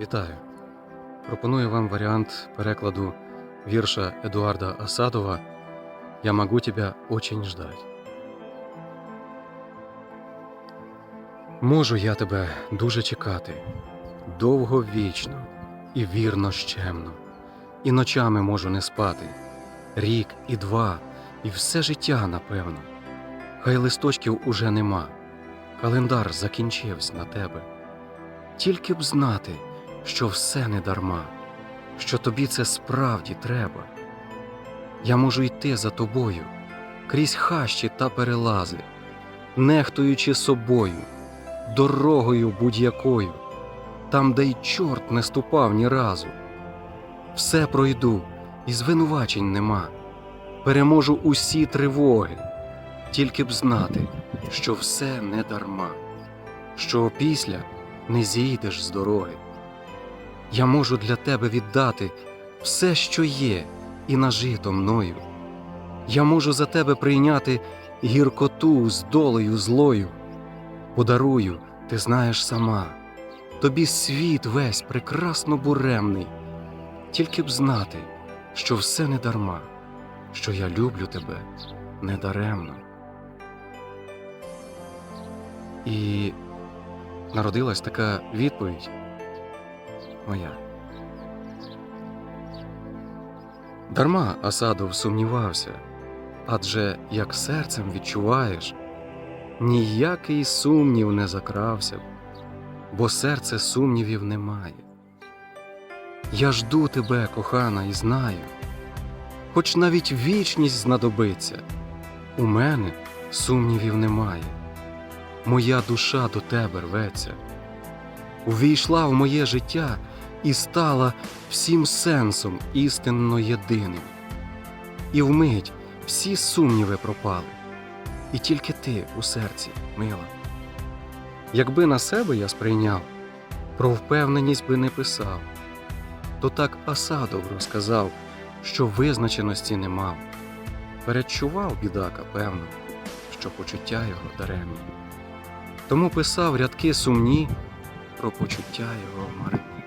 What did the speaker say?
Вітаю! Пропоную вам варіант перекладу вірша Едуарда Асадова «Я могу тебя очень ждать». Можу я тебе дуже чекати, довго вічно і вірно щемно, і ночами можу не спати, рік і два, і все життя, напевно. Хай листочків уже нема, календар закінчився на тебе. Тільки б знати, що все не дарма, що тобі це справді треба. Я можу йти за тобою крізь хащі та перелази, нехтуючи собою, дорогою будь-якою, там, де й чорт не ступав ні разу. Все пройду, і звинувачень нема, переможу усі тривоги, тільки б знати, що все не дарма, що опісля не зійдеш з дороги. Я можу для тебе віддати все, що є, і нажито мною. Я можу за тебе прийняти гіркоту з долею злою. Подарую, ти знаєш сама, тобі світ весь прекрасно буремний, тільки б знати, що все не дарма, що я люблю тебе недаремно. І народилась така відповідь моя. Дарма Асадов сумнівався, адже як серцем відчуваєш, ніякий сумнів не закрався, бо серце сумнівів немає. Я жду тебе, кохана, і знаю, хоч навіть вічність знадобиться, у мене сумнівів немає моя душа до тебе рветься, увійшла в моє життя і стала всім сенсом істинно єдиним. І вмить всі сумніви пропали, і тільки ти у серці, мила. Якби на себе я сприйняв, про впевненість би не писав, то так Асадов розказав, що визначеності не мав. Передчував бідака, певно, що почуття його даремні. Тому писав рядки сумні про почуття його марні.